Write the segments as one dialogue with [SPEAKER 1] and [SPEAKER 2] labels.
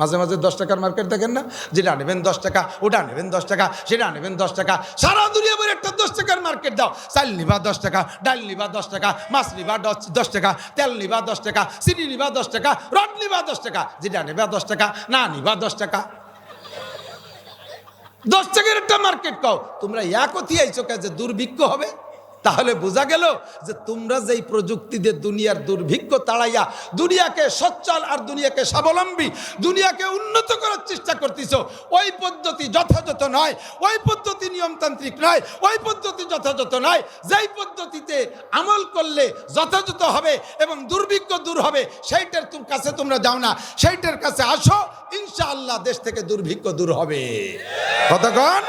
[SPEAKER 1] মাঝে মাঝে দশ টাকার মার্কেট দেখেন না? যেটা নেবেন দশ টাকা, ওটা নেবেন দশ টাকা, সেটা নেবেন দশ টাকা। সারা দুনিয়া ভরে একটা দশ টাকার মার্কেট দাও। চাল নিবা দশ টাকা, ডাল নিবা দশ টাকা, মাছ নিবা দশ টাকা, তেল নিবা দশ টাকা, চিনি নিবা দশ টাকা, রড নিবা দশ টাকা, যেটা নেবা দশ টাকা, না নিবা দশ টাকা। দশ টাকার একটা মার্কেট কও তোমরা একতি আইছো কাজে দুর্ভিক্ষ হবে? তাহলে বোঝা গেল যে তোমরা যেই প্রযুক্তি দিয়ে দুনিয়ার দুর্ভিক্ষ তাড়াইয়া, দুনিয়াকে সচ্ছল আর দুনিয়াকে স্বাবলম্বী, দুনিয়াকে উন্নত করার চেষ্টা করতেছ, ওই পদ্ধতি যথাযথ নয়, ওই পদ্ধতি নিয়মতান্ত্রিক নয়, ওই পদ্ধতি যথাযথ নয়। যেই পদ্ধতিতে আমল করলে যথাযথ হবে এবং দুর্ভিক্ষ দূর হবে, সেইটার তুম কাছে তোমরা যাও না। সেইটার কাছে আসো, ইনশাআল্লাহ দেশ থেকে দুর্ভিক্ষ দূর হবে। কতক্ষণ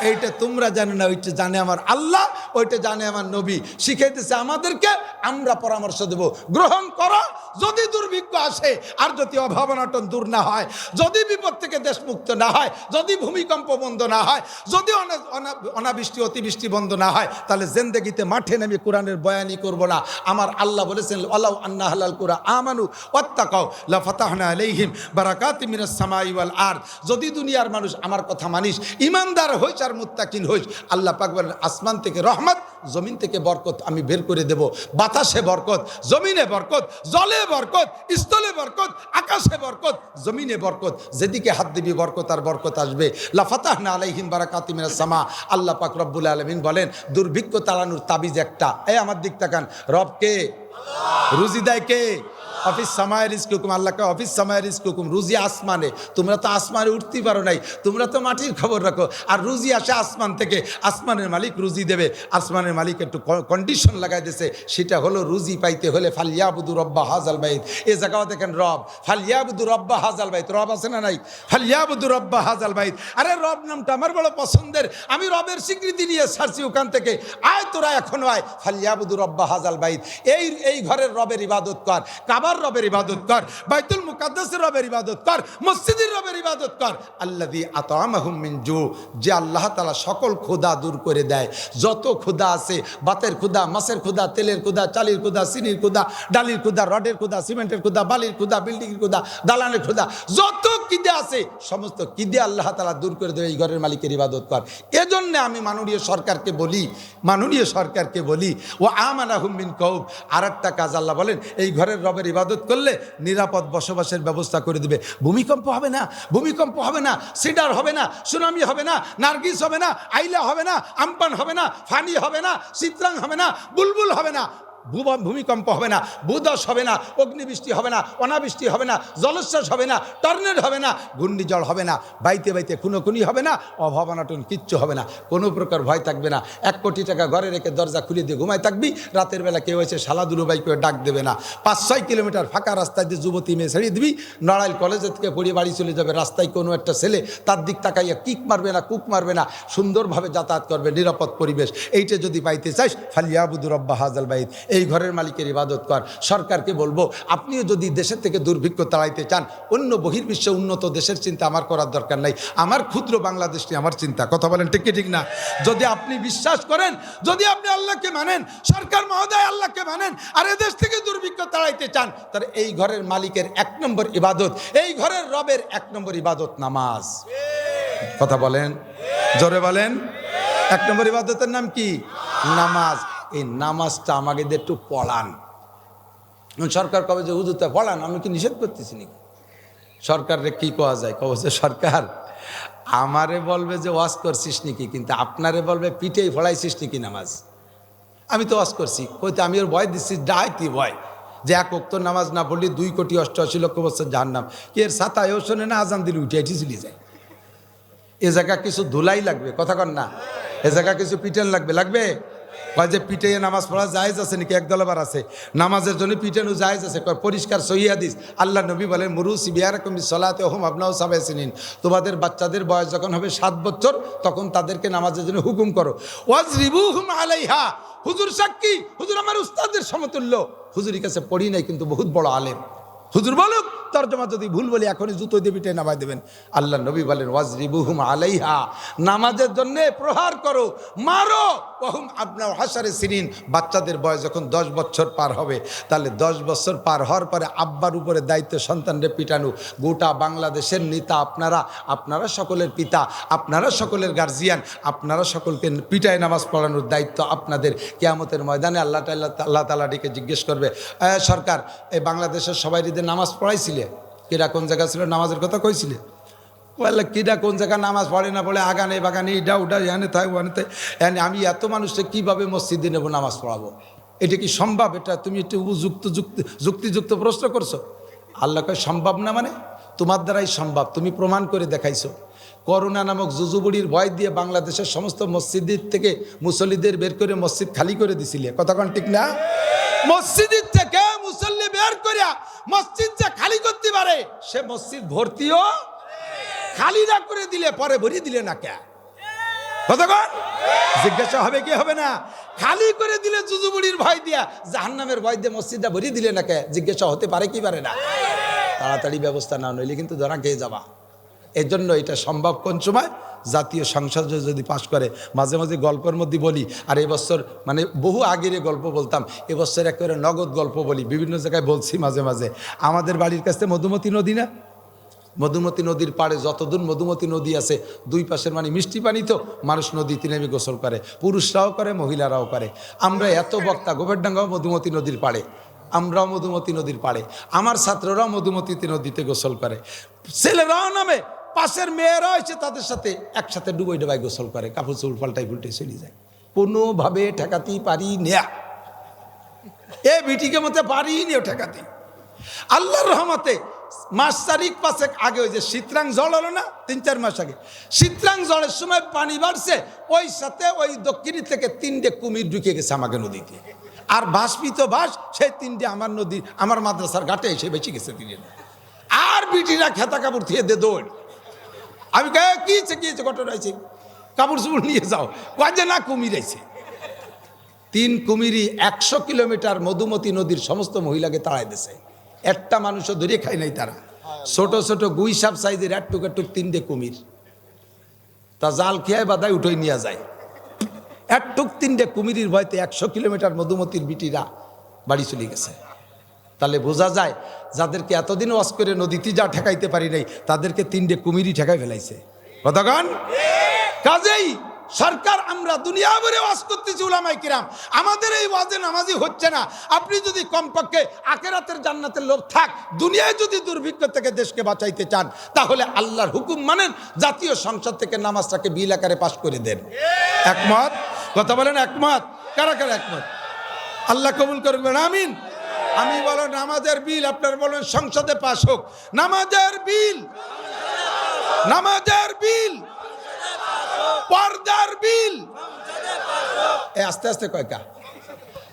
[SPEAKER 1] এইটা তোমরা জানো না, ওইটা জানে আমার আল্লাহ, ওইটা জানে আমার নবী। শিখাইতেছে আমাদেরকে, আমরা পরামর্শ দেব। গ্রহণ করো, যদি দুর্ভিক্ষ আসে, আর যদি অভাবনাটন দূর না হয়, যদি বিপদ থেকে দেশ মুক্ত না হয়, যদি ভূমিকম্প বন্ধ না হয়, যদি অনা- অনা- অনাবৃষ্টি, অতিবৃষ্টি বন্ধ না হয়, তাহলে জেন্দেগিতে মাঠে নেমে কোরআনের বয়ানি করব না। আমার আল্লাহ বলেছেন আল্লাহ আন্না হালাল কুরা আমানু ওয়াত্তাকাও লা ফাতাহনা আলাইহিম বারাকাতি মিনাস সামাই ওয়াল আরদ। যদি দুনিয়ার মানুষ আমার কথা মানিস, ইমানদার হইস আর মুত্তাকিন হইস আল্লাহ পাক বলেন, আসমান থেকে রহমত, জমিন থেকে বরকত আমি বের করে দেব। বাতাসে বরকত, জমিনে বরকত, জলে বরকত, স্থলে বরকত, আকাশে বরকত, জমিনে বরকত। যেদিকে হাত দিবি বরকত আর বরকত আসবে। লাফাতাহ না আলাইহিম বারাকাতি মিনাস সামা। আল্লাহ পাক রব্বুল আলামিন বলেন, দুর্ভিক্ষ তাড়ানোর তাবিজ একটা। এই আমার দিক তাকান। রব কে? রুজি দেয় কে? অফিস সামায় রিস্ক হুকুম, আল্লাহকে অফিস সামায় রিস্ক হুকুম, রুজি আসমানে। তোমরা তো আসমানে উঠতেই পারো নাই, তোমরা তো মাটির খবর রাখো। আর রুজি আসে আসমান থেকে, আসমানের মালিক রুজি দেবে। আসমানের মালিক একটু কন্ডিশন লাগাই দিয়েছে সেটা হলো রুজি পাইতে হলে ফালিয়াবুদু রব্বা হাজাল বাইত। এ জায়গাও দেখেন রব, ফালিয়াবুদু রব্বা হাজাল বাইত। রব আছে না নাই? ফালিয়াবুদু রব্বা হাজাল বাইত। আরে রব নামটা আমার বড় পছন্দের। আমি রবের স্বীকৃতি নিয়ে ছাড়ছি ওখান থেকে। আয় তোরা এখনও আয়, ফালিয়াবুদু রব্বা হাজাল বাইত। এই এই ঘরের রবের ইবাদত কর। কাবার রবের ইবাদত কর, বাইতুল মুকাদ্দাসের রবের ইবাদত কর, মসজিদের রবের ইবাদত কর। আল্লাদি আতামাহুম মিন জু, যে আল্লাহ তাআলা সকল ক্ষুধা দূর করে দেয়। যত ক্ষুধা আছে, বাতের ক্ষুধা, মাছের ক্ষুধা, তেলের ক্ষুধা, চালির ক্ষুধা চিনির ক্ষুধা, ডালির ক্ষুধা, রডের ক্ষুধা, সিমেন্টের ক্ষুধা, বালির ক্ষুধা, বিল্ডিংয়ের ক্ষুধা, দালানের ক্ষুধা, যত কিদে আছে, সমস্ত কিদে আল্লাহ তাআলা দূর করে দেবে, এই ঘরের মালিকের ইবাদত কর। এজন্য আমি মাননীয় সরকারকে বলি, মাননীয় সরকারকে বলি ও আমানা হুমিন কৌব আর একটা কাজ আল্লাহ বলেন, এই ঘরের রবের ইবাদত করলে নিরাপদ বসবাসের ব্যবস্থা করে দিবে ভূমিকম্প হবে না ভূমিকম্প হবে না সিডার হবে না সুনামি হবে না নার্গিস হবে না আইলা হবে না আমপান হবে না ফানি হবে না চিত্রাং হবে না বুলবুল হবে না ভূমিকম্প হবে না ভূদস হবে না, অগ্নিবৃষ্টি হবে না, অনাবৃষ্টি হবে না, জলোচ্ছ্বাস হবে না, টর্নেড হবে না, ঘূর্ণিঝড় হবে না, বাইতে বাইতে খুনোখুনি হবে না অভাবনাটন কিচ্ছু হবে না, কোনো প্রকার ভয় থাকবে না, এক কোটি টাকা ঘরে রেখে দরজা খুলে দিয়ে ঘুমায় থাকবি, রাতের বেলা কেউ এসে শালাদুলু বাই করে ডাক দেবে না, পাঁচ ছয় কিলোমিটার ফাঁকা রাস্তায় দিয়ে যুবতী মেয়ে ছেড়ে দিবি নড়াইল কলেজের থেকে পড়িয়ে বাড়ি চলে যাবে, রাস্তায় কোনো একটা ছেলে তার দিক তাকাইয়া কিক মারবে না, কুক মারবে না, সুন্দরভাবে যাতায়াত করবে, নিরাপদ পরিবেশ, এইটা যদি পাইতে চাইস ফালিয়াবুদুর রব্বা হাজাল বাইদ এই ঘরের মালিকের ইবাদত কর। সরকারকে বলব, আপনিও যদি দেশের থেকে দুর্ভিক্ষ তাড়াইতে চান, অন্য বহির্বিশ্বে উন্নত দেশের চিন্তা আমার করার দরকার নাই। আমার ক্ষুদ্র বাংলাদেশ নিয়ে আমার চিন্তা। কথা বলেন, ঠিক ঠিক না? যদি আপনি বিশ্বাস করেন, যদি আপনি আল্লাহকে মানেন, সরকার মহোদয় আল্লাহকে মানেন, আর এদেশ থেকে দুর্ভিক্ষ তাড়াইতে চান, তাহলে এই ঘরের মালিকের এক নম্বর ইবাদত, এই ঘরের রবের এক নম্বর ইবাদত নামাজ। কথা বলেন? জোরে বলেন? এক নম্বর ইবাদতের নাম কি? নামাজ। এই নামাজটা আমাকে একটু পড়ান। সরকার কবে যে হুজুরটা পড়ান? আমি কি নিষেধ করতেছি নাকি? সরকারে কি কোয়া যায়? কবে সরকার, আমারে বলবে যে, ওয়াজ করছিস নাকি? কিন্তু আপনারে বলবে, পিঠেই ফড়াইছিস নাকি নামাজ? আমি তো ওয়াজ করছি। কইতে আমি ওর ভয় দিচ্ছি ডাইতি ভয়? যে এক অক্ত নামাজ না পড়লে দুই কোটি অষ্টআশি লক্ষ বছর যার নাম কি এর সাতায়ও শোনে না আজান দিলে উঠে এটি চলে যায়? এ জায়গা কিছু ধুলাই লাগবে, কথা কন না? এ জায়গা কিছু পিটেন লাগবে লাগবে? কয় যে পিটে নামাজ পড়া জায়েজ আছে নাকি? একদল আবার আছে। নামাজের জন্য পিটানো জায়েজ আছে। কয়, পরিষ্কার সহিয়াদিস আল্লাহ নবী বলেন, মুরু সিবিয়ার কমি সলাতে হোম আপনাও সাবাইছিলেন তোমাদের বাচ্চাদের বয়স যখন হবে সাত বছর, তখন তাদেরকে নামাজের জন্য হুকুম করো। ওয়াজ রিবু হুম আলাইহা। হুজুর সাক্ষী, হুজুর আমার উস্তাদের সমতুল্য। হুজুরের কাছে পড়ি নাই, কিন্তু বহুত বড় আলেম। হুজুর বলুক, তর্জমা যদি ভুল বলি, এখনই জুতো দিয়ে পিঠে নামাই দেবেন। আল্লাহ নবী বলেন ওয়াজরি বুহুম আলাইহা নামাজের জন্য প্রহার করো, মারো। ওহুম আপনার হাসারে সিরিন বাচ্চাদের বয়স যখন দশ বছর পার হবে, তাহলে দশ বছর পার হওয়ার পরে আব্বার উপরে দায়িত্ব সন্তানরে পিটানো। গোটা বাংলাদেশের নেতা আপনারা আপনারা সকলের পিতা, আপনারা সকলের গার্জিয়ান, আপনারা সকলকে পিটায় নামাজ পড়ানোর দায়িত্ব আপনাদের। কেয়ামতের ময়দানে আল্লাহ তাল্লাহ আল্লাহ তালাটিকে জিজ্ঞেস করবে সরকার এই বাংলাদেশের সবাই নামাজ পড়াইছিলে? কিরা কোন জায়গা ছিল? নামাজের কথা কইছিলে? বললে কীরা কোন জায়গা নামাজ পড়ে না বলে আগানে বাগানে ইডা উডা, এনে থাক এনে এনে আমি এত মানুষকে কীভাবে মসজিদে নেব নামাজ পড়াবো? এটা কি সম্ভব? এটা তুমি একটু যুক্তি, যুক্তিযুক্ত প্রশ্ন করছ? আল্লাহ কয়, সম্ভব না মানে? তোমার দ্বারাই সম্ভব। তুমি প্রমাণ করে দেখাইছো। করোনা নামক জুজুবুড়ির ভয় দিয়ে বাংলাদেশের সমস্ত মসজিদের থেকে মুসল্লিদের বের করে মসজিদ খালি করে দিছিলে কতক্ষণ ঠিক না? মসজিদের থেকে মুসল্লি বের করিয়া মসজিদ যে খালি করতে পারে, সে মসজিদ ভর্তিও খালি না করে দিলে, পরে ভরিয়ে দিলে না কে? জিজ্ঞাসা হবে কি হবে না? খালি করে দিলে জুজুবুড়ির ভয় দিয়া, জাহান্নামের ভয় দিয়ে মসজিদটা ভরিয়ে দিলে না কে? জিজ্ঞাসা হতে পারে কি পারে না? তাড়াতাড়ি ব্যবস্থা না নইলে কিন্তু ধরা খেয়ে যাবা। এর জন্য এটা সম্ভব কোন সময়? জাতীয় সংসদ যদি পাশ করে। মাঝে মাঝে গল্পের মধ্যে বলি, আর এবছর মানে বহু আগের গল্প বলতাম, এবছর একেবারে নগদ গল্প বলি, বিভিন্ন জায়গায় বলছি মাঝে মাঝে। আমাদের বাড়ির কাছে মধুমতি নদী না? মধুমতি নদীর পাড়ে যতদূর মধুমতি নদী আছে, দুই পাশের মানে মিষ্টি পানি তো, মানুষ নদীতে নেমে গোসল করে। পুরুষরাও করে, মহিলারাও করে। আমরা এত বক্তা গোবরডাঙ্গাও মধুমতি নদীর পাড়ে। আমরাও মধুমতি নদীর পাড়ে। আমার ছাত্ররাও মধুমতি নদীতে গোসল করে। ছেলেরাও নামে পাশের মেয়েরাও এসে তাদের সাথে একসাথে ডুবাই ডুবাই গোসল করে, কাপড় চুল পাল্টাই ফুলটে চলে যায়। কোনোভাবে ঠেকাতেই পারি নেয়া এ বিটিকে মতে পারি নিও ঠেকাতে। আল্লাহর রহমতে মাস চারিক পাঁচেক আগে ওই যে শীতরাং জল হলো না, তিন চার মাস আগে, শীতরাং জলের সময় পানি বাড়ছে, ওই সাথে ওই দক্ষিণী থেকে তিনটে কুমির ঢুকে গেছে আমাকে নদীতে। আর বাষ্পিত বাস, সেই তিনটে আমার নদী আমার মাদ্রাসার ঘাটে এসে বেঁচে গেছে তিনটে আর বিটিরা খেতা কাপড় থিয়ে দে দৌড়। আমি কে কি হয়েছে কি হয়েছে ঘটনা হয়েছে কাপড় চুপড় নিয়ে যাও। কাজে না, কুমির আছে তিন কুমিরি একশো কিলোমিটার মধুমতি নদীর সমস্ত মহিলাকে তাড়াই দিছে। একটা মানুষও ধরে খায় নাই তারা। ছোট ছোট গুই সাপ সাইজের একটুক একটুক তিনটে কুমির। তা জাল খেয়ে বাদায় উঠে নিয়ে যায়। একটুক তিনটে কুমিরির ভয়তে একশো কিলোমিটার মধুমতির বিটিরা বাড়ি চলে গেছে। তাহলে বোঝা যায় যাদেরকে এতদিন ওয়াশ করে নদীতে যা ঠেকাইতে পারি নাই, তাদেরকে তিনটে কুমিরই ঠেকাই ফেলাইছে। কতক্ষণ কাজেই সরকার, আমরা দুনিয়া ভরে ওয়াজ করতেছি উলামাই কিরাম। আমাদের এই ওয়াজে নামাজি হচ্ছে না। আপনি যদি কমপক্ষে আকেরাতের জান্নাতের লোক থাক, দুনিয়ায় যদি দুর্ভিক্ষ থেকে দেশকে বাঁচাইতে চান, তাহলে আল্লাহর হুকুম মানেন, জাতীয় সংসদ থেকে নামাজটাকে বিল আকারে পাশ করে দেন। একমত? কথা বলেন একমত? কারা কারা একমত? আল্লাহ কবুল করবেন আমিন। আমি বলো নামাজের বিল, আপনার বলেন, সংসদে পাশ হোক। নামাজের বিল। নামাজের বিল। পর্দার বিল। আস্তে আস্তে কয়টা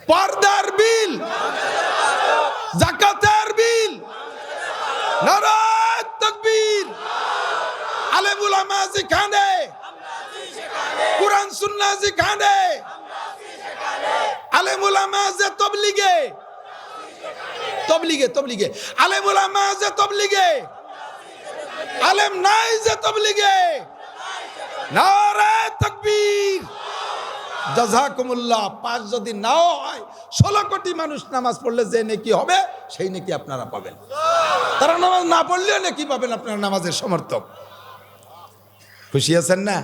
[SPEAKER 1] পর্দার বিল। জাকাতের বিল। নারায় তকবীর। আলেমুল আমা যেখানে। কোরআন, সুন্নাহ যেখানে। আলেমুল আমা যে তবলিগে। তবলিগে তবলিগে। আলেম আমা যে তবলিগে। আলেম নাই যে তবলিগে। নারায় তকবীর। জাজাকুমুল্লাহ, পাঁচ যদি নাও হয়, ষোলো কোটি মানুষ নামাজ পড়লে যে নেকি হবে, সেই নেকি আপনারা পাবেন। তারা নামাজ না পড়লেও নেকি পাবেন আপনারা নামাজের সমর্থক। খুশি আছেন না?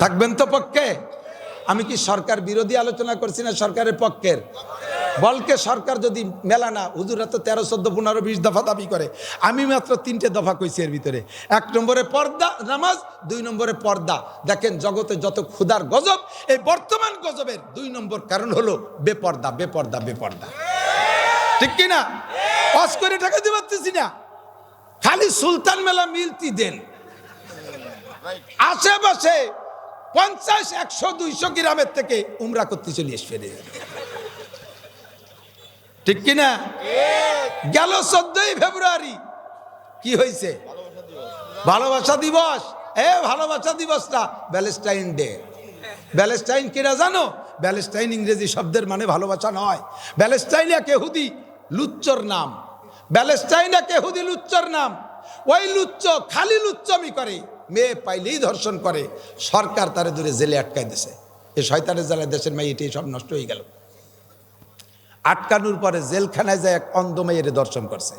[SPEAKER 1] থাকবেন তো পক্ষে? আমি কি সরকার বিরোধী আলোচনা করছি না সরকারের পক্ষের? বলকে সরকার যদি মেলা না, হুজুরা তো তেরো, চোদ্দ, পনেরো, বিশ দফা দাবি করে। আমি মাত্র তিনটে দফা কইছি এর ভিতরে। এক নম্বরে পর্দা, নামাজ, দুই নম্বরে পর্দা। দেখেন জগতে যত ক্ষুধার গজব, এই বর্তমান গজবের দুই নম্বর কারণ হলো বেপর্দা বেপর্দা বেপর্দা। ঠিক কি না অস করে টাকা দিতে পারতেছি না। খালি সুলতান মেলা মিলতি দেন। আশেপাশে পঞ্চাশ, একশো, দুইশো গ্রামের থেকে উমরা করতে চলে আসবে ঠিক কিনা? গেল চোদ্দই ফেব্রুয়ারি। কি হয়েছে ভালোবাসা দিবস। এ, ভালোবাসা দিবসটা ব্যালেস্টাইন ডে। ব্যালেস্টাইন কিনা জানো? ব্যালেস্টাইন ইংরেজি শব্দের মানে ভালোবাসা নয়। ব্যালেস্টাইন এক এহুদি লুচ্চর নাম। ব্যালেস্টাইন এক এহুদি লুচ্চর নাম। ওই লুচ্চ খালি লুচ্চমি করে, মেয়ে পাইলেই ধর্ষণ করে। সরকার তারে দূরে জেলে আটকায় দিছে। এ শয়তানের জ্বালায় দেশের মেয়ে এটি সব নষ্ট হয়ে গেল। আটকানোর পরে জেলখানায় যায় এক অন্ধ মেয়ের দর্শন করছে।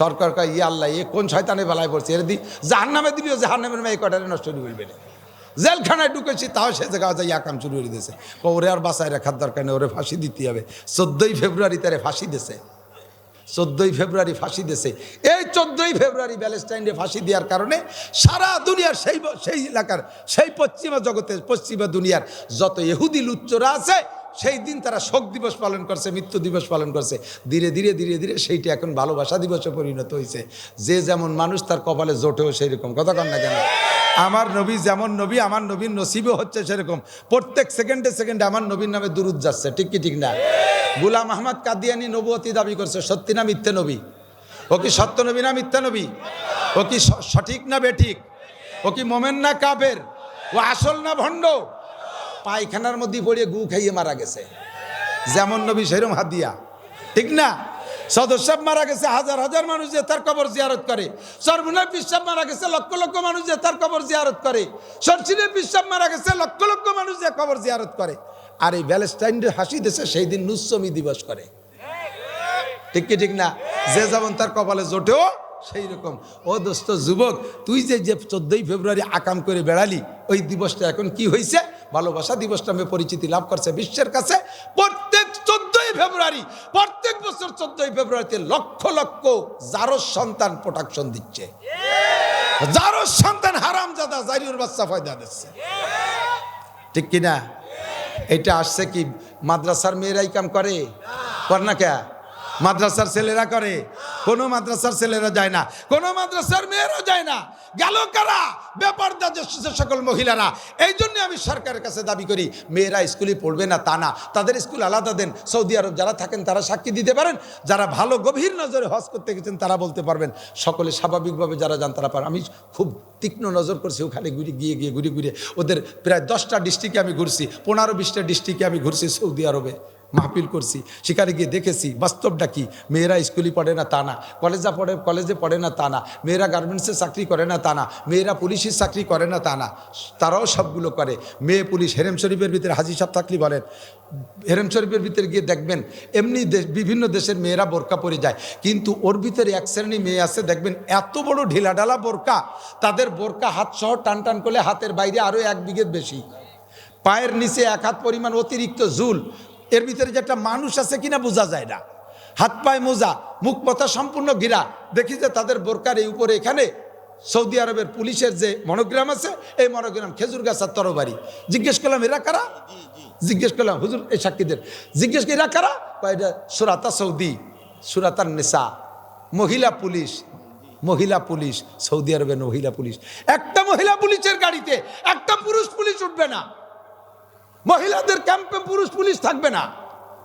[SPEAKER 1] সরকার কয়, ইয়া আল্লাহ, এ কোন শয়তানে বেলায় পড়ছে? এর দি জাহান নামে দিবি জাহান নামের মেয়ে কটারে নষ্ট করে বলবে না জেলখানায় ঢুকেছি, তাও সে জায়গা যাই আকাম শুরু করে দিয়েছে। ওরে আর বাসায় রাখার দরকার নেই, ওরে ফাঁসি দিতে হবে। চোদ্দই ফেব্রুয়ারি তারে ফাঁসি দিছে চোদ্দোই ফেব্রুয়ারি ফাঁসি দিয়েছে। এই চোদ্দোই ফেব্রুয়ারি ব্যালেস্টাইনে ফাঁসি দেওয়ার কারণে সারা দুনিয়ার সেই সেই এলাকার, সেই পশ্চিমা জগতে পশ্চিমা দুনিয়ার যত ইহুদি লুচ্চরা আছে সেই দিন তারা শোক দিবস পালন করছে, মৃত্যু দিবস পালন করছে। ধীরে ধীরে ধীরে ধীরে সেইটা এখন ভালোবাসা দিবসে পরিণত হয়েছে যে যেমন মানুষ তার কপালে জোটেও সেই রকম কথা কন না কেন? আমার নবী যেমন নবী, আমার নবীর নসিবও হচ্ছে সেরকম। প্রত্যেক সেকেন্ডে সেকেন্ডে আমার নবীর নামে দুরুদ যাচ্ছে, ঠিক কি, ঠিক না? গুলাম আহমদ কাদিয়ানি নবুয়তি দাবি করছে, সত্যি না মিথ্যে নবী? ও কি সত্য নবী না মিথ্যা নবী? ও কি সঠিক না বেঠিক? ও কি মোমেন না কাবের ও আসল না ভণ্ড? পায়খানার মধ্যে পড়িয়ে গু খাইয়ে মারা গেছে। যেমন নবী সেরম হাদিয়া। ঠিক না? সদস্য মারা গেছে, হাজার হাজার মানুষ যে তার কবর জিয়ারত করে। সর্বনাথ বিশ্বাস মারা গেছে, লক্ষ লক্ষ মানুষ যে তার কবর জিয়ারত করে। সরসিনের বিশ্বাস মারা গেছে, লক্ষ লক্ষ মানুষ যে কবর জিয়ারত করে। আর এই ব্যালেস্টাইনের হাসি দেশে সেই দিন নুসমি দিবস করে। ঠিক কি ঠিক না? যে যেমন তার কপালে জোটেও সেই রকম ও দোস্ত যুবক, তুই যে যে চোদ্দই ফেব্রুয়ারি আকাম করে বেড়ালি, ওই দিবসটা এখন কি হয়েছে ভালোবাসা দিবস নামে পরিচিতি লাভ করছে বিশ্বের কাছে। প্রত্যেক চোদ্দই ফেব্রুয়ারি, প্রত্যেক বছর চোদ্দই ফেব্রুয়ারিতে লক্ষ লক্ষ যারো সন্তান প্রোটাকশন দিচ্ছে। যারো সন্তান হারাম জাদা জারিউর বাচ্চা ফয়দা দিচ্ছে। ঠিক কিনা? এটা আসছে কি? মাদ্রাসার মেয়েরাই কাম করে? কর না কে? মাদ্রাসার ছেলেরা করে, কোনো মাদ্রাসার ছেলেরা যায় না, কোনো মাদ্রাসার মেয়েরা যায় না। গেল কারা? ব্যাপার যে সকল মহিলারা। এই জন্য আমি সরকারের কাছে দাবি করি, মেয়েরা স্কুলে পড়বে না তা না। তাদের স্কুল আলাদা দেন। সৌদি আরব যারা থাকেন, তারা সাক্ষী দিতে পারেন। যারা ভালো গভীর নজরে হজ করতে গেছেন, তারা বলতে পারবেন। সকলে স্বাভাবিকভাবে যারা যান, তারা পারেন আমি খুব তীক্ষ্ণ নজর করছি ওখানে ঘুরে গিয়ে গিয়ে ঘুরে ঘুরে। ওদের প্রায় দশটা ডিস্ট্রিক্টে আমি ঘুরছি পনেরো বিশটা ডিস্ট্রিক্টে আমি ঘুরছি সৌদি আরবে। মাহফিল করছি সেখানে গিয়ে দেখেছি বাস্তবটা কি? মেয়েরা স্কুলে পড়ে না তা না। কলেজে পড়ে কলেজে পড়ে না তা না। মেয়েরা গার্মেন্টসে চাকরি করে না তা না। মেয়েরা পুলিশের চাকরি করে না তা না। তারাও সবগুলো করে। মেয়ে পুলিশ হেরেম শরীফের ভিতরে হাজি সাহেব থাকলে বলেন, হেরেম শরীফের ভিতরে গিয়ে দেখবেন, এমনি দেশ, বিভিন্ন দেশের মেয়েরা বোরকা পরে যায়। কিন্তু ওর ভিতরে এক শ্রেণি মেয়ে আছে, দেখবেন এত বড় ঢিলাঢালা বোরকা, তাদের বোরকা হাত সহ টান টান করলে হাতের বাইরে আরও এক বিঘের বেশি। পায়ের নিচে এক হাত পরিমাণ অতিরিক্ত ঝুল এর ভিতরে যে একটা মানুষ আছে কিনা বোঝা যায় না। হাত পায়ে মোজা মুখ পথা সম্পূর্ণ ঘিরা। দেখি যে তাদের বোরকার এই উপরে এখানে সৌদি আরবের পুলিশের যে মনোগ্রাম আছে এই মনোগ্রাম খেজুর গাছ আর তরবারি। জিজ্ঞেস করলাম এরা কারা? জিজ্ঞেস করলাম হুজুর এই সাক্ষীদের জিজ্ঞেস করি এরা কারা? এটা সুরাতা সৌদি সুরাতার নেশা মহিলা পুলিশ। মহিলা পুলিশ সৌদি আরবের মহিলা পুলিশ। একটা মহিলা পুলিশের গাড়িতে একটা পুরুষ পুলিশ উঠবে না। মহিলাদের ক্যাম্পে পুরুষ, পুলিশ থাকবে না।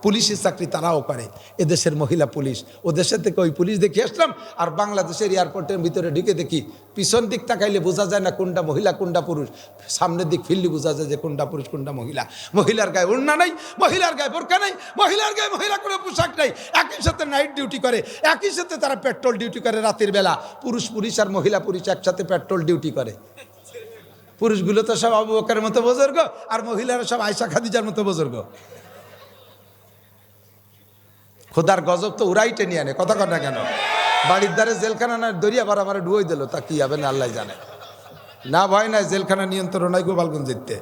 [SPEAKER 1] পুলিশের চাকরি তারাও করে। এদেশের মহিলা পুলিশ। ও দেশের থেকে ওই পুলিশ দেখে আসলাম, আর বাংলাদেশের এয়ারপোর্টের ভিতরে ঢুকে দেখি, পিছন দিক তাকাইলে বোঝা যায় না কোনটা মহিলা, কোনটা পুরুষ। সামনের দিক ফিরলে বোঝা যায় যে কোনটা পুরুষ, কোনটা মহিলা। মহিলার গায়ে ওড়না নাই, মহিলার গায়ে বোরকা নাই, মহিলার গায়ে মহিলা কোনো পোশাক নাই। একই সাথে নাইট ডিউটি করে, একই সাথে তারা পেট্রোল ডিউটি করে রাতের বেলা। পুরুষ, পুলিশ আর মহিলা পুলিশ একসাথে পেট্রোল ডিউটি করে। পুরুষগুলো তো সব আবু বকরের মতো বুজুর্গ, আর মহিলারা সব আয়সা খাদিজার মতো বুজুর্গ। খোদার গজব তো উড়াই টেনে আনে, কথা না কেন? বাড়ির দ্বারে জেলখানা না দরিয়া বার ডুয়োই দিল, তা কি হবে না আল্লাহ জানে। না ভয় নাই জেলখানা নিয়ন্ত্রণ নাই গোপালগঞ্জ জিততে।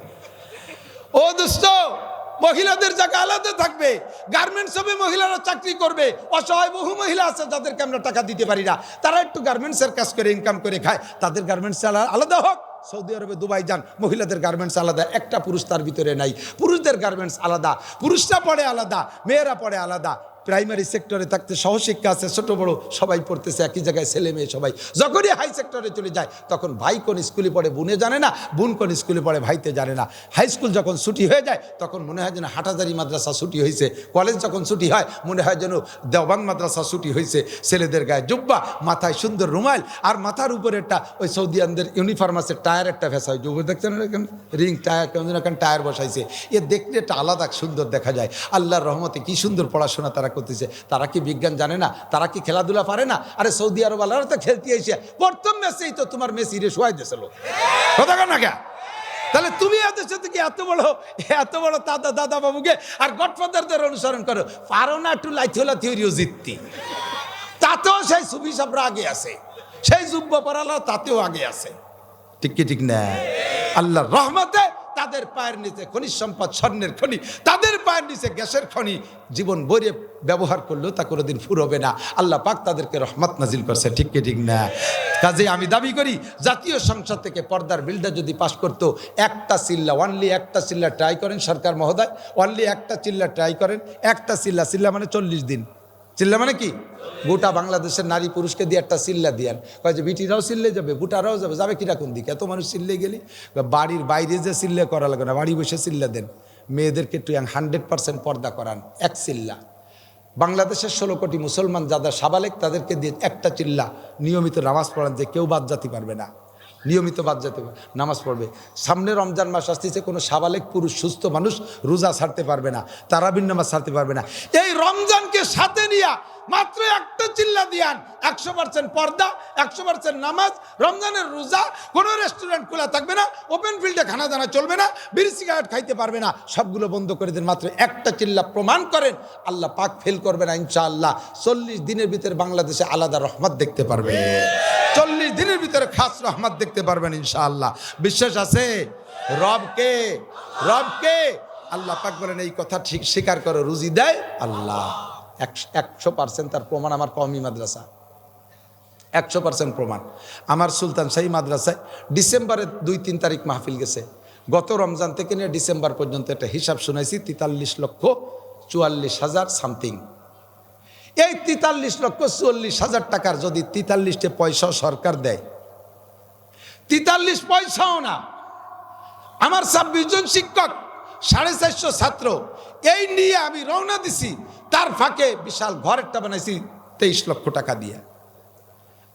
[SPEAKER 1] ও দুষ্ট, মহিলাদের জায়গা আলাদা থাকবে গার্মেন্টস হবে মহিলারা চাকরি করবে, অসহায় বহু মহিলা আছে যাদেরকে আমরা টাকা দিতে পারি না। তারা একটু গার্মেন্টসের কাজ করে ইনকাম করে খায়, তাদের গার্মেন্টস আলাদা হোক। সৌদি আরবে, দুবাই যান, মহিলাদের গার্মেন্টস আলাদা, একটা পুরুষ তার ভিতরে নাই। পুরুষদের গার্মেন্টস আলাদা, পুরুষরা পড়ে আলাদা, মেয়েরা পড়ে আলাদা। প্রাইমারি সেক্টরে থাকতে সহশিক্ষা আছে, ছোট বড় সবাই পড়তেছে, একই জায়গায় ছেলে মেয়ে সবাই। যখনই হাই সেক্টরে চলে যায়, তখন ভাই কোন স্কুলে পড়ে বোনে জানে না, বোন কোন স্কুলে পড়ে ভাইতে জানে না। হাই স্কুল যখন ছুটি হয়ে যায়, তখন মনে হয় যেন হাটাজারি মাদ্রাসা ছুটি হয়েছে কলেজ যখন ছুটি হয়, মনে হয় যেন দেওবান মাদ্রাসা ছুটি হয়েছে ছেলেদের গায়ে জুব্বা, মাথায় সুন্দর রুমাল, আর মাথার উপরে একটা ওই সৌদিয়ানদের ইউনিফর্ম আছে টায়ার একটা ফেসা হয় যুব দেখছেন রিং টায়ার কেমন টায়ার বসাইছে। এ দেখলে একটা আলাদা সুন্দর দেখা যায়। আল্লাহর রহমতে কি সুন্দর পড়াশোনা তারা করতেছে। তারা কি বিজ্ঞান জানে না? তারা কি খেলাধুলা পারে না? আরে সৌদি আরব আলারা তো খেলতে এসে, প্রথম ম্যাচেই তো তোমার মেসি রে শোয়াই দিয়েছিল। কথা কেন কে? তাহলে তুমি এদের সাথে কি এত বড় এত বড় দাদা দাদা বাবুকে আর গডফাদারদের অনুসরণ করো? পারো না একটু লাইথিওলা থিওরিও জিততি। তাতেও সেই সুবি সাবরা আগে আছে। সেই যুব্য পড়ালা তাতেও আগে আছে। ঠিক কি ঠিক না? আল্লাহর রহমতে তাদের পায়ের নিচে খনিজ সম্পদ, স্বর্ণের খনি, তাদের পায়ের নিচে গ্যাসের খনি। জীবন বইরে ব্যবহার করলেও তা কোনোদিন ফুরবে না। আল্লাহ পাক তাদেরকে রহমত নাজিল করছে, ঠিক কি ঠিক না? কাজে আমি দাবি করি, জাতীয় সংসদ থেকে পর্দার বিলটা যদি পাশ করতো, একটা চিল্লা ওয়ানলি একটা চিল্লা ট্রাই করেন সরকার মহোদয় ওয়ানলি একটা চিল্লা ট্রাই করেন, একটা চিল্লা চিল্লা মানে চল্লিশ দিন। চিল্লা মানে কি? গোটা বাংলাদেশের নারী পুরুষকে দিয়ে একটা চিল্লা দিয়ান। কয় যে, বিটিরাও চিল্লে যাবে বুটারাও যাবে। যাবে কিরা কোন দিকে? এত মানুষ চিল্লে গেলি? বাড়ির বাইরে যে চিল্লে করা লাগে না, বাড়ি বসে চিল্লা দেন। মেয়েদেরকে একটু হান্ড্রেড পার্সেন্ট পর্দা করান, এক চিল্লা। বাংলাদেশের ষোলো কোটি মুসলমান যাদের সাবালেক, তাদেরকে দিয়ে একটা চিল্লা নিয়মিত নামাজ পড়ান যে কেউ বাদ জাতি পারবে না। নিয়মিত বাদ যেতে নামাজ পড়বে। সামনে রমজান মাস আসতেছে, কোনো সাবালেক পুরুষ, সুস্থ মানুষ রোজা ছাড়তে পারবে না তারাবিন নামাজ ছাড়তে পারবে না। এই রমজানকে সাথে নিয়া মাত্র একটা চিল্লা দিয়ান। একশো পার্সেন্ট পর্দা, একশো পার্সেন্ট নামাজ, রমজানের রোজা, কোনো রেস্টুরেন্ট খোলা থাকবে না ওপেন ফিল্ডে খানা দানা চলবে না, বিড়ি সিগারেট খাইতে পারবে না, সবগুলো বন্ধ করে দেন, মাত্র একটা চিল্লা প্রমাণ করেন, আল্লাহ পাক ফেল করবে না, ইনশাআল্লাহ। চল্লিশ দিনের ভিতরে বাংলাদেশে আলাদা রহমত দেখতে পারবে চল্লিশ দিনের ভিতরে খাস রহমত দেখতে পারবেন, ইনশাআল্লাহ। বিশ্বাস আছে? রবকে রবকে, আল্লাহ পাক বলেন, এই কথা ঠিক স্বীকার করে, রুজি দেয় আল্লাহ। একশো পার্সেন্ট তার প্রমাণ আমার কমই মাদ্রাসা। একশো পার্সেন্ট প্রমাণ। আমার সুলতান শাহী মাদ্রাসায় ডিসেম্বরের দুই তিন তারিখ মাহফিল গেছে। গত রমজান থেকে নিয়ে ডিসেম্বর পর্যন্ত একটা হিসাব শুনেছি তেতাল্লিশ লক্ষ চুয়াল্লিশ হাজার সামথিং। এই তেতাল্লিশ লক্ষ চুয়াল্লিশ হাজার টাকার যদি তেতাল্লিশটে পয়সাও সরকার দেয়, তেতাল্লিশ পয়সাও না। আমার ছাব্বিশ জন শিক্ষক, সাড়ে চারশো ছাত্র এই নিয়ে আমি রওনা দিছি। তার ফাঁকে বিশাল ঘরেরটা বানাইছি তেইশ লক্ষ টাকা দিয়ে।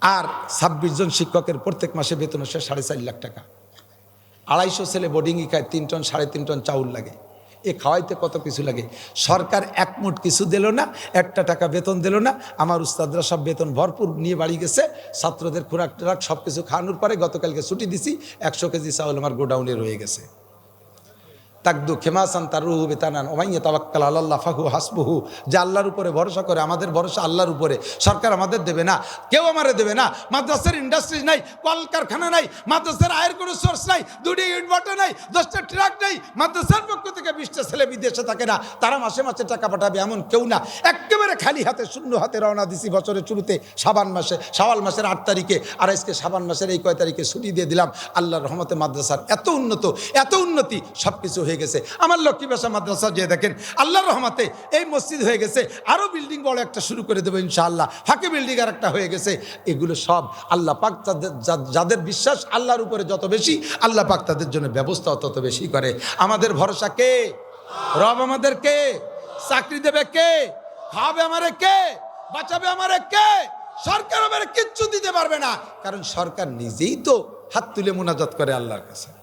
[SPEAKER 1] আর ছাব্বিশ জন শিক্ষকের প্রত্যেক মাসে বেতন আসে সাড়ে চার লাখ টাকা। আড়াইশো ছেলে বোর্ডিংয়ে খায়, তিন টন, সাড়ে তিন টন চাউল লাগে। এ খাওয়াইতে কত কিছু লাগে? সরকার এক মুঠ কিছু দিল না, একটা টাকা বেতন দিল না। আমার উস্তাদরা সব বেতন ভরপুর নিয়ে বাড়ি গেছে। ছাত্রদের খোরাক টোরাক সব কিছু খাওয়ানোর পরে গতকালকে ছুটি দিছি, একশো কেজি চাউল আমার গোডাউনে রয়ে গেছে। তাকদু খেমাসান তার রুহু বেতানান, ওমাইয়া তাবাক্কাল আল্লাহ ফাহু হাসবুহু। যে আল্লাহর উপরে ভরসা করে, আমাদের ভরসা আল্লাহর উপরে। সরকার আমাদের দেবে না, কেউ আমারে দেবে না। মাদ্রাসার ইন্ডাস্ট্রিজ নাই, কলকারখানা নাই, মাদ্রাসার আয়ের কোনো সোর্স নাই, দুটি ইনভার্টার নাই, দশটা ট্রাক নাই, মাদ্রাসার পক্ষ থেকে বিশটা ছেলে বিদেশে থাকে না, তারা মাসে মাসে টাকা পাঠাবে এমন কেউ না। একেবারে খালি হাতে, শূন্য হাতে রওনা দিছি বছরের শুরুতে সাবান মাসে, শাওয়াল মাসের আট তারিখে। আর আজকে সাবান মাসের এই কয় তারিখে ছুটি দিয়ে দিলাম, আল্লাহর রহমতে মাদ্রাসার এত উন্নত, এত উন্নতি সব কিছু হয়ে গেছে। আমার লক্ষ্মী ভাষা মাদ্রাসা যে দেখেন, আল্লাহর রহমাতে এই মসজিদ হয়ে গেছে। আরও বিল্ডিং বড় একটা শুরু করে দেবো ইনশাআল্লাহ। ফাঁকে বিল্ডিং আর একটা হয়ে গেছে। এগুলো সব আল্লাহ পাক যাদের যা- যাদের বিশ্বাস আল্লাহর উপরে যত বেশি, আল্লাহ পাক তাদের জন্য ব্যবস্থা তত বেশি করে। আমাদের ভরসা কে? রব আমাদের কে? চাকরি দেবে কে? খাওয়াবে আমারে কে? বাঁচাবে আমারে কে? সরকার আমারে কিচ্ছু দিতে পারবে না। কারণ সরকার নিজেই তো হাত তুলে মোনাজাত করে আল্লাহর কাছে।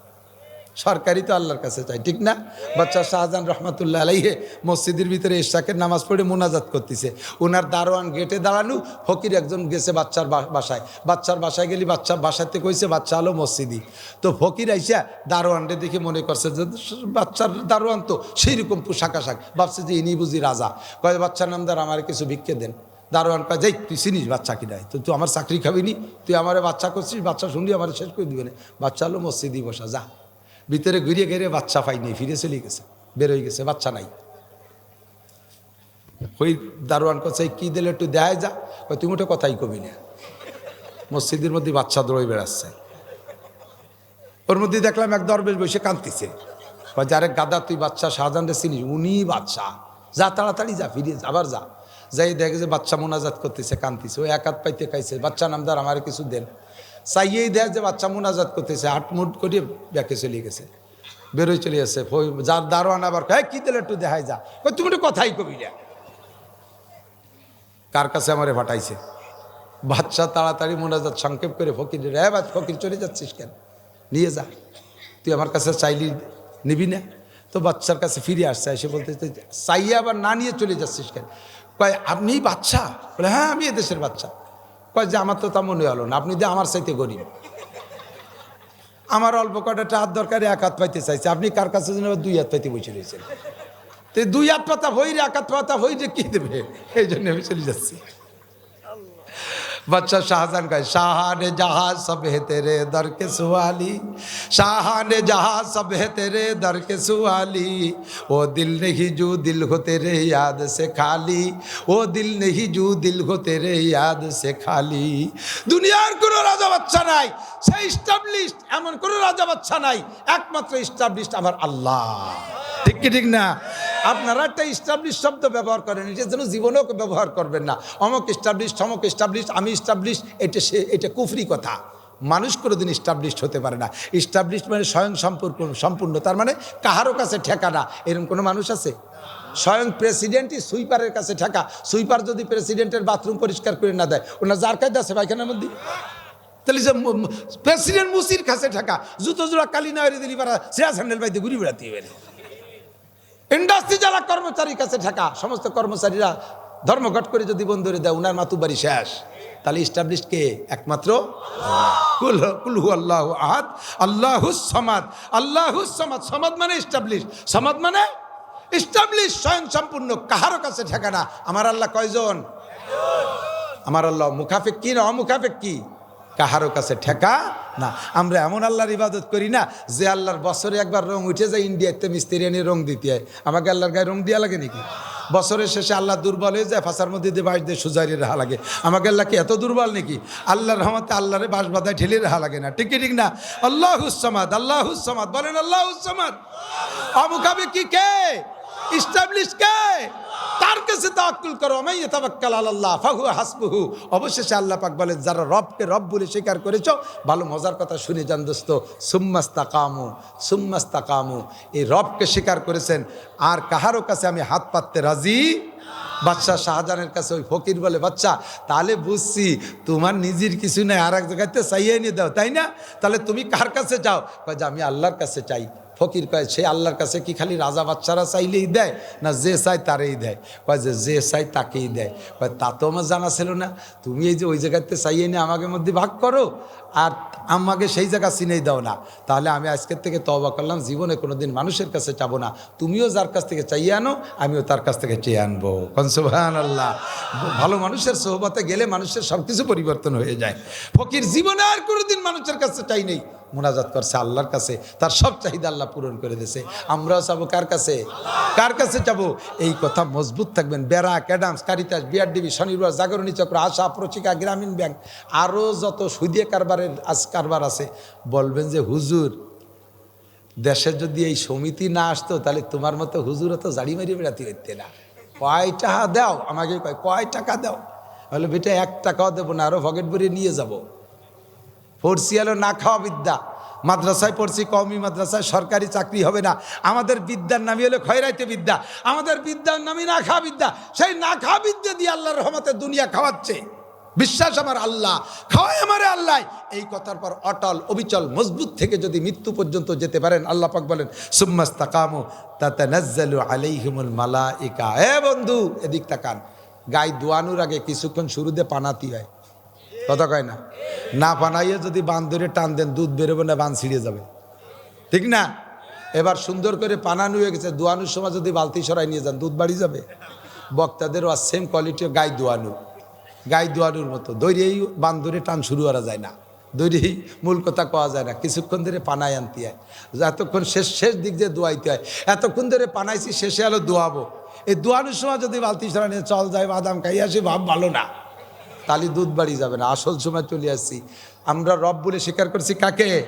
[SPEAKER 1] সরকারি তো আল্লাহর কাছে চাই ঠিক না? বাচ্চা শাহজাহান রহমতুল্লাহ আলাইহে মসজিদের ভিতরে ইশাকের নামাজ পড়ে মোনাজাত করতেছে। ওনার দারোয়ান গেটে দাঁড়ানো, ফকির একজন গেছে বাচ্চার বাসায়। বাচ্চার বাসায় গেলি বাচ্চা বাসাতে কইছে বাচ্চা আলো মসজিদি তো ফকির আইসা দারোয়ানরে দেখে মনে করছে যে বাচ্চার দারোয়ান তো সেই রকম পোশাক আশাক। ভাবছে যে ইনি বুঝি রাজা। কয় বাচ্চার নাম নামদার আমার কিছু ভিক্ষে দেন। দারোয়ান কয়, যাই, তুই চিনিস বাচ্চা কি নাই? তো তুই আমার চাকরি খাবি নি? তুই আমার বাচ্চা করছিস বাচ্চা শুনলি আমার শেষ করে দিবে না। বাচ্চা হলো মসজিদি বসা, যা। ভিতরে ঘুরিয়ে ঘিরে বাচ্চা পাইনি ফিরে চলে গেছে বের হয়ে গেছে, বাচ্চা নাই। ওই দারোয়ান কাছে কি দিলে একটু দেখায় যা? কয়, তুমি ওটা কথাই কবি না। মসজিদের মধ্যে বাচ্চা দৌড়ই বেড়াচ্ছে। ওর মধ্যে দেখলাম এক দরবেশ বসে কাঁদতেছে। যারে গাদা, তুই বাচ্চা শাহজাহানরে চিনিস, উনি বাচ্চা। যা, তাড়াতাড়ি যা, ফিরে আবার যা। যাই দেখে যে বাচ্চা মোনাজাত করতেছে, কাঁদতেছে। ওই এক হাত পাইতে খাইছে, বাচ্চা নামদার, আমার কিছু দেন। চাইয়েই দেয় যে বাচ্চা মোনাজাত করতেছে আটমুট করে ব্যাকে চলে গেছে। বেরোয় চলে গেছে যার দারোয়ান আবার কয় কি দিলে একটু দেখাই যা? তুমি একটু কথাই কবি না। কার কাছে আমারে ফাটাইছে বাচ্চা তাড়াতাড়ি মোনাজাত সংক্ষেপ করে ফকির রে বা ফকির, চলে যাচ্ছিস কেন? নিয়ে যা। তুই আমার কাছে চাইলি নিবি না? তো বাচ্চার কাছে ফিরে আসছে, এসে বলতে চাইয়ে আবার না নিয়ে চলে যাচ্ছিস কেন? কয় আপনি বাচ্চা? বলে হ্যাঁ আমি এদেশের বাচ্চা। কয় যে আমার তো তা মনে হলো না, আপনি যে আমার সাথে গরিব। আমার অল্প কটা হাত দরকারে, এক হাত পাইতে চাইছে। আপনি কার কাছে যেন দুই হাত পাইতে বসে রয়েছেন? তো দুই হাত পাতা হই রে এক হাত পাতা হই রে কি দেবে? এই জন্য আমি চলে যাচ্ছি। বাচ্চা শাহজান গায় শাহানে জাহাজ সব হেতে রে দর সুয়ালি শাহানে জাহাজ সব হেতে রে দরকে সুয়ালি, ও দিল নেহি জু দিল হতে রে ইয়াদ সে খালি, ও দিল নেহি জু দিল হতে রে ইয়াদ সে খালি। দুনিয়ার কোনো রাজা বাচ্চা নাই, সেই স্টাবলিশ এমন কোনো রাজা বাচ্চা নাই, একমাত্র স্টাবলিশ আমার আল্লাহ। ঠিক কি ঠিক না? আপনারা একটা স্টাবলিশ শব্দ ব্যবহার করেন, এটা যেন জীবনেও ব্যবহার করবেন না। অমক স্টাবলিশ সমক স্টাবলিশ আমি স্টাবলিশ এটা সে, এটা কুফরি কথা। মানুষ কোনোদিন স্টাবলিশড হতে পারে না। স্টাবলিশ মানে স্বয়ং সম্পর্ক সম্পূর্ণ তার মানে কাহারও কাছে ঠেকানা এরকম কোনো মানুষ আছে? স্বয়ং প্রেসিডেন্টই সুইপারের কাছে ঠেকা। সুইপার যদি প্রেসিডেন্টের বাথরুম পরিষ্কার করে না দেয়, ওনার যার কায়দা আছে পায়খানার মধ্যে? তাহলে যে প্রেসিডেন্ট মুসির কাছে ঠেকা। জুতো জোড়া কালি না দিলি পারা সিরা স্যান্ডেল বাইতে ঘুরি বেড়াতে হবে ইন্ডাস্ট্রি যারা কর্মচারীর কাছে ঠেকা সমস্ত কর্মচারীরা ধর্মঘট করে যদি বন্ধুরে দেয়, উনার মাতুবাড়ি শেষ। তাহলে ইস্টাবলিশ কে? একমাত্র কুল কুলহু আল্লাহ আহাদ আল্লাহুস সমাদ আল্লাহুস সমাদ। সমাদ মানে ইস্টাবলিশ সমাদ মানে ইস্টাবলিশ স্বয়ং সম্পূর্ণ কাহারও কাছে ঠেকানা আমার আল্লাহ কয়জন? আমার আল্লাহ মুখাফেক কি না অমুখাফেক কি? কাহারও কাছে ঠেকা না। আমরা এমন আল্লাহর ইবাদত করি না যে আল্লাহর বছরে একবার রং উঠে যায় ইন্ডিয়াতে মিস্ত্রি এনে রং দিতে হয়। আমাকে আল্লাহর গায়ে রং দিয়া লাগে নাকি? বছরের শেষে আল্লাহ দুর্বল হয়ে যায়, ফাঁসার মধ্যে দিয়ে বাঁশ দিয়ে সুজারি রাহা লাগে। আমাকে আল্লাহ কি এত দুর্বল নাকি? আল্লাহর রহমতে আল্লাহরে বাঁশ বাধায় ঠেলে রাহা লাগে না। ঠিক ঠিক না? আল্লাহ হুসমাদ আল্লাহ হুসমাদ বলেন আল্লাহ হুসমাদ অমুখাবে কি কে? ইস্টাবলিশ কে? তার কাছে তাওয়াক্কুল করো। আমি তাওয়াক্কাল আল্লাহ ফাহু হাসবুহু। অবশেষে আল্লাহ পাক বলে যারা রবকে রব বলে স্বীকার করেছ, ভালো মজার কথা শুনে যান দোস্ত। সুম্মাস্তাকামু সুম্মাস্তাকামু। এই রবকে স্বীকার করেছেন। আর কাহারও কাছে আমি হাত পাততে রাজি? বাদশাহ শাহজাহানের কাছে ওই ফকির বলে বাচ্চা তাহলে বুঝছি তোমার নিজের কিছু নেই আর এক জায়গাতে চাইয়ে নিয়ে দাও, তাই না? তাহলে তুমি কার কাছে কয় যে, আমি আল্লাহর কাছে চাই। ফকির কয়, সে আল্লাহর কাছে কি খালি রাজা বাচ্চারা চাইলেই দেয়, না যে চাই তারই দেয়? কয় যে যে চাই তাকেই দেয়। কয়, তা তো আমার জানা ছিল না। তুমি এই যে ওই জায়গাতে চাইয়ে নিয়ে আমাকে মধ্যে ভাগ করো, আর আমাকে সেই জায়গা চিনেই দাও না। তাহলে আমি আজকের থেকে তবা করলাম, জীবনে কোনোদিন মানুষের কাছে চাবো না। তুমিও যার কাছ থেকে চাইয়ে আনো, আমিও তার কাছ থেকে চেয়ে আনব। কনসুভান আল্লাহ ভালো মানুষের সোহবতে গেলে মানুষের সব কিছু পরিবর্তন হয়ে যায়। ফকির জীবনে আর কোনোদিন মানুষের কাছে চাই নেই। মোনাজাত করছে আল্লাহর কাছে, তার সব চাহিদা আল্লাহ পূরণ করে দিয়েছে। আমরাও যাব কার কাছে? কার কাছে যাব এই কথা মজবুত থাকবেন। বেড়া, ক্যাডামস, কারিতাস, বিআরডিবি শনিবার জাগরণী চক্র, আশা প্রচিকা গ্রামীণ ব্যাংক আরও যত সুদিয়ে কারবারের আজ কারবার আছে, বলবেন যে, হুজুর, দেশে যদি এই সমিতি না আসতো, তাহলে তোমার মতো হুজুর তো জাড়ি মারি বেড়াতে হইতে না। কয় টাকা দাও? আমাকে কয় কয় টাকা দাও? বলে, বেটা, এক টাকাও দেবো না আরও পকেট ভরে নিয়ে যাব। পড়ছি হলো না খাওয়া বিদ্যা। মাদ্রাসায় পড়ছি কওমি মাদ্রাসায় সরকারি চাকরি হবে না। আমাদের বিদ্যার নামই হলো খয়রাইতে বিদ্যা। আমাদের বিদ্যার নামই না খাওয়া বিদ্যা। সেই না খাওয়া বিদ্যা দিয়ে আল্লাহর রহমতে দুনিয়া খাওয়াচ্ছে। বিশ্বাস আমার আল্লাহ, খাওয়াই আমার আল্লাহ। এই কথার পর অটল, অবিচল, মজবুত থেকে যদি মৃত্যু পর্যন্ত যেতে পারেন, আল্লাহ পাক বলেন, সুম্মাস্তাকামু তাতে নাজ্জালু আলাইহিমুল মালাইকা। এ বন্ধু, এদিক তাকান। গায়ে দোয়ানোর আগে কিছুক্ষণ শুরুতে পানাতি হয়। কথা কয় না? না পানাইয়ে যদি বান ধরে টান দেন, দুধ বেরোবে না, বান ছিঁড়ে যাবে। ঠিক না? এবার সুন্দর করে পানানো হয়ে গেছে, দোয়ানোর সময় যদি বালতি সরাই নিয়ে যান, দুধ বাড়ি যাবে। বক্তাদের আর সেম কোয়ালিটির গাই দোয়ানো। গাই দোয়ানোর মতো। দৈরেই বান ধরে টান শুরু করা যায় না। দৈরেই মূল কথা কওয়া যায় না। কিছুক্ষণ ধরে পানায় আনতে হয়। এতক্ষণ শেষ শেষ দিক দিয়ে দোয়াইতে হয়। এতক্ষণ ধরে পানাইছি, শেষে আলো দোয়াবো। এই দোয়ানোর সময় যদি বালতি সরাই নিয়ে চল যায় বাদাম খাই আসি, ভাব ভালো না। তালি দুধ বাড়ি যাবে না, আসল সময় চলে আসছি। আমরা রব বলে স্বীকার করছি কাকে?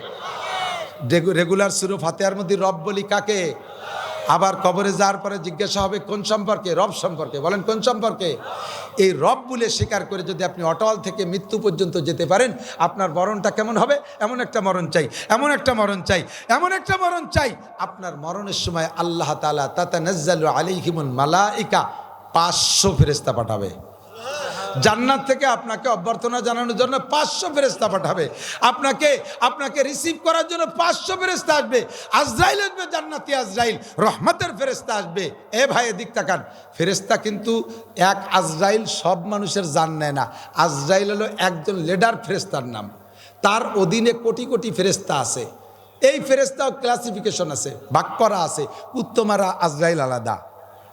[SPEAKER 1] রেগু- রেগুলার সুরো ফাতেহার মধ্যে রব বলি কাকে? আবার কবরে যাওয়ার পরে জিজ্ঞাসা হবে, কোন সম্পর্কে? রব সম্পর্কে। বলেন, কোন সম্পর্কে? এই রব বলে স্বীকার করে যদি আপনি অটল থেকে মৃত্যু পর্যন্ত যেতে পারেন, আপনার মরণটা কেমন হবে? এমন একটা মরণ চাই, এমন একটা মরণ চাই, এমন একটা মরণ চাই। আপনার মরণের সময় আল্লাহ তালা তাতা নজ্জাল আলিহিমুল মালাইকা পাঁচশো ফেরেস্তা পাঠাবে। জান্নাত থেকে আপনাকে অভ্যর্থনা জানানোর জন্য পাঁচশো ফেরেস্তা পাঠাবে। আপনাকে আপনাকে রিসিভ করার জন্য পাঁচশো ফেরেস্তা আসবে। আজরাইল আসবে, জান্নাতি আজরাইল। রহমতের ফেরেস্তা আসবে। এ ভাই, এদিক তাকান। ফেরেস্তা কিন্তু এক আজরাইল সব মানুষের জান নেয় না। আজরাইল হলো একজন লেডার ফেরেস্তার নাম। তার অধীনে কোটি কোটি ফেরেস্তা আছে। এই ফেরেস্তাও ক্লাসিফিকেশন আছে, ভাগ করা আছে। উত্তমারা আজরাইল আলাদা।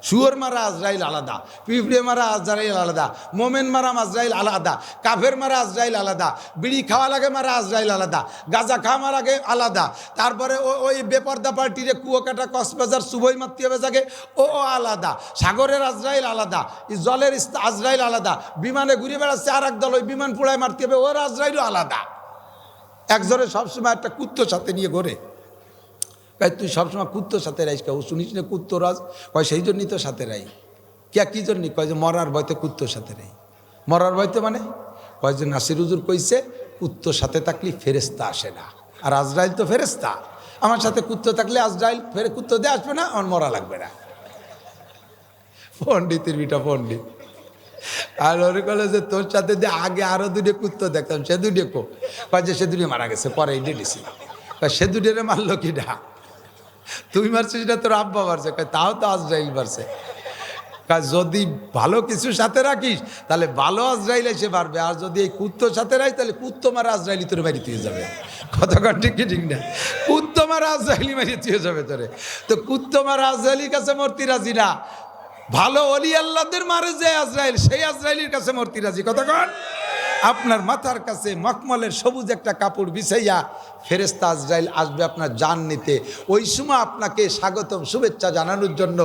[SPEAKER 1] শুয়োর মারা আজরাইল আলাদা, পিঁপড়ে মারা আজরাইল আলাদা, মোমেন মারা আজরাইল আলাদা, কাফের মারা আজরাইল আলাদা, বিড়ি খাওয়া লাগে মারা আজরাইল আলাদা, গাঁজা খাওয়া মারা গে আলাদা। তারপরে ও- ওই বেপর্দা পার্টিরে কুয়োকাটা কক্সবাজার সুবই মাতৃ বেজাগে ও ও আলাদা। সাগরের আজরাইল আলাদা জলের আজরাইল আলাদা। বিমানে ঘুরে বেড়াচ্ছে আর এক দল ওই বিমান পোড়ায় মারতে হবে, ওর আজরাইলও আলাদা। একজনে সবসময় একটা কুত্তর সাথে নিয়ে ঘোরে। কয় তুই সবসময় কুত্তর সাথে রাইস কেউ শুনিস না কুত্ত রাজ কয়, সেই জন্যই তো সাথে রাই। কে, কী জন্যই? কয় যে মরার ভয়তে কুত্তর সাথে রাই। মরার ভয়তে মানে? কয় যে নাসির হুজুর কইছে, কুত্তর সাথে থাকলে ফেরেস্তা আসে না। আর আজরাইল তো ফেরেস্তা আমার সাথে কুত্ত থাকলে আজরাইল ফেরে কুত্ত দিয়ে আসবে না, আমার মরা লাগবে না। পণ্ডিতের বিটা পণ্ডিত। আর ওরে কলে যে, তোর সাথে দিয়ে আগে আরও দুটো কুত্ত দেখতাম সে দুটো কো? কয় যে সে দুটো মারা গেছে, পরে দিছি কয় সে দুটোরে মারলো কি ডা তুই মারছিস না তোর আব্বা মারছে। তাও তো আজরাইল মারছে। যদি ভালো কিছু সাথে রাখিস, তাহলে ভালো আজরাইল এসে পারবে আর যদি এই কুত্তর সাথে রাখিস, তাহলে কুত্ত মারা আজরাইলি তোর বাড়ি তুই যাবে। কতক্ষণ ঠিক ঠিক না? কুত্ত মারা আজরাইলি মারি তুই যাবে তোরে। তো কুত্ত মারা আজরাইলির কাছে মূর্তি রাজি না। ভালো অলি আল্লাহদের মারে যে আজরাইল, সেই আজরাইলির কাছে মূর্তি রাজি। কতক্ষণ আপনার মাথার কাছে মখমলের সবুজ একটা কাপড় বিছাইয়া ফেরেস্তা আজরাইল আসবে আপনার যান নিতে। ওই সময় আপনাকে স্বাগতম, শুভেচ্ছা জানানোর জন্য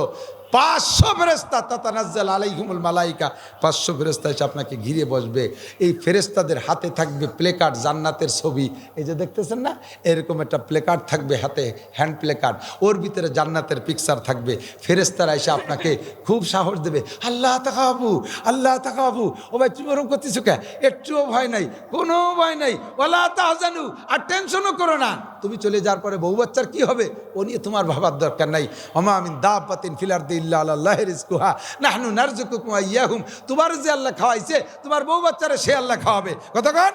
[SPEAKER 1] পাঁচশো ফেরেস্তা তাতানাজ্জাল আলাইহুমুল মালাইকা, পাঁচশো ফেরেস্তা এসে আপনাকে ঘিরে বসবে। এই ফেরেস্তাদের হাতে থাকবে প্লেকার্ড জান্নাতের ছবি। এই যে দেখতেছেন না? এরকম একটা প্লেকার্ড থাকবে হাতে হ্যান্ড প্লেকার্ড ওর ভিতরে জান্নাতের পিকচার থাকবে। ফেরেস্তারা এসে আপনাকে খুব সাহস দেবে। আল্লাহ তাকাবু আল্লাহ তাকাবু। ও ভাই, তুমি ওরকম করতেছো কে একটুও ভয় নাই, কোনো ভয় নাই। ওলা তাহাজানু, আর টেনশনও করো না। তুমি চলে যাওয়ার পরে বউ বাচ্চার কী হবে? ও নিয়ে তোমার ভাবার দরকার নাই। অমা আমিন দাব পাতিন ফিলার দি নাহনু নারজুকুকুম তোমার যে আল্লাহ খাওয়াইছে তোমার বউ বাচ্চারা সে আল্লাহ খাওয়াবে। কতক্ষণ